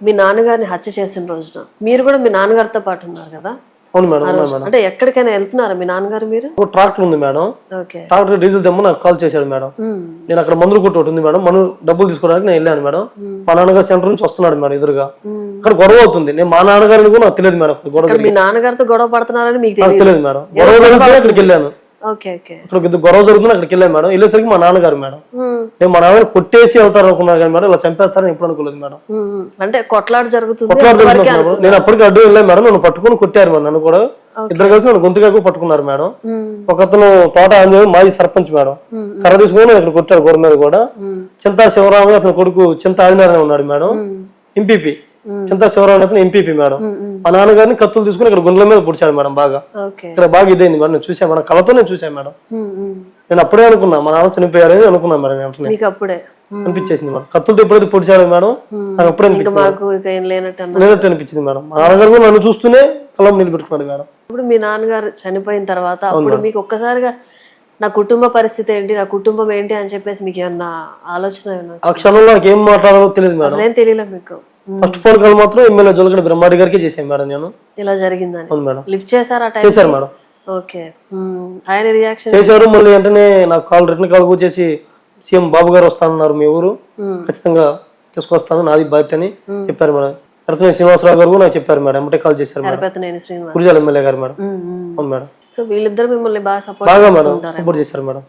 మీ నాన్నగారిని హత్య చేసిన రోజున మీరు కూడా మీ నాన్నగారితో పాటు ఉన్నారు కదా? అవును మేడం అంటే ఎక్కడికైనా వెళ్తున్నారా మీ నాన్నగారు మీరు? ఒక ట్రాక్టర్ ఉంది మేడం. ఓకే. ట్రాక్టర్ డీజిల్ తెమ్మని నాకు కాల్ చేశాడు మేడం. నేను అక్కడ మందులు కొట్టు ఉంది మేడం. మనం డబ్బులు తీసుకోవడానికి నేను వెళ్ళాను మేడం. మా నాన్నగారు సెంటర్ నుంచి వస్తున్నాడు మేడం ఎదురుగా. అక్కడ గొడవ అవుతుంది. నేను మా నాన్నగారిని కూడా నాకు తెలియదు మేడం గొడవ మీ నాన్నగారితో గొడవ పడుతున్నారని మీకు తెలియదు. మేడం. గొడవ అక్కడికి వెళ్ళాను. అక్కడ ఇద్దరు గొడవ జరుగుతుంది అక్కడికి వెళ్ళాను మేడం. వెళ్ళేసరికి మా నాన్నగారు మేడం. నేను మా నాన్న కొట్టేసి వెళ్తారు అనుకున్నారు కానీ మేడం ఇలా చంపేస్తారని ఎప్పుడు అనుకోలేదు మేడం. అంటే కొట్లాట జరుగుతుంది కొట్లాట అంతవరకే జరుగుతుంది మేడం. నేను అప్పటికి అడ్డు వెళ్ళాను మేడం. నన్ను పట్టుకొని కొట్టారు మేడం నన్ను కూడా. ఇద్దరు కలిసి నన్ను గొంతుకాకు పట్టుకున్నారు మేడం. ఉమ్, ఒకతను తోట ఆంజనేయ మాజీ సర్పంచ్ మేడం. కర్ర తీసుకొని అక్కడ కొట్టారు గోడ మీద కూడా. చింతా శివరాము అతని కొడుకు చింత ఆదినారాయణ ఉన్నాడు మేడం. ఎంపీపీ. చింతా శివరాము అతను ఎంపీపీ మేడం. మా నాన్నగారిని కత్తులు తీసుకుని ఇక్కడ గుండెల మీద పొడిచాడు మేడం బాగా. ఇక్కడ బాగా ఇదైంది మేడం నేను చూసాను మేడం కళతో నేను చూసాను మేడం. నేను అప్పుడే అనుకున్నా మా నాన్న చనిపోయారని అనుకున్నా మేడం వెంటనే. అనిపించేసింది మేడం. కత్తులతో ఎప్పుడైతే పొడిచాడు మేడం. నాకు అప్పుడే అనిపించింది. లేనట్టు అనిపించింది మేడం. మా నాన్నగారు కూడా నన్ను చూస్తూనే కలం నిలబెట్టుకున్నాడు మేడం. ఇప్పుడు మీ నాన్నగారు చనిపోయిన తర్వాత అప్పుడు మీకు ఒక్కసారిగా నా కుటుంబ పరిస్థితి ఏంటి నా కుటుంబం ఏంటి అని చెప్పేసి మీకు ఏమన్నా ఆలోచన ఆ క్షణంలో నాకు ఏం మాట్లాడాలో తెలియదు మేడం. అసలేం తెలియలే మీకు. ఫస్ట్ ఫోన్ కాల్ మాత్రం ఎమ్మెల్యే జోలగడ బ్రహ్మాడి గారికి చేశాను మేడం నేను. ఇలా జరిగిందని? అవును మేడం. లిఫ్ట్ చేశారా టైం చేశారు మేడం. ఓకే ఉమ్, ఆయన రియాక్షన్ చేశారు మళ్ళీ వెంటనే నాకు కాల్ రిటర్న్ కాల్ వచ్చేసి సీఎం బాబు గారు వస్తానన్నారు మీ ఊరు. ఉమ్, ఖచ్చితంగా తీసుకొస్తాను నాది బాధ్యత అని చెప్పారు మేడం. ఎరతనే శ్రీనివాసరావు గారు కూడా నాకు చెప్పారు మేడం ఎంటే కాల్ చేశారు మేడం. గురిజాల ఎమ్మెల్యే గారు మేడం. అవును మేడం. సో వీళ్ళిద్దరు మిమ్మల్ని బాగా సపోర్ట్ బాగా మేడం సపోర్ట్ చేశారు మేడం.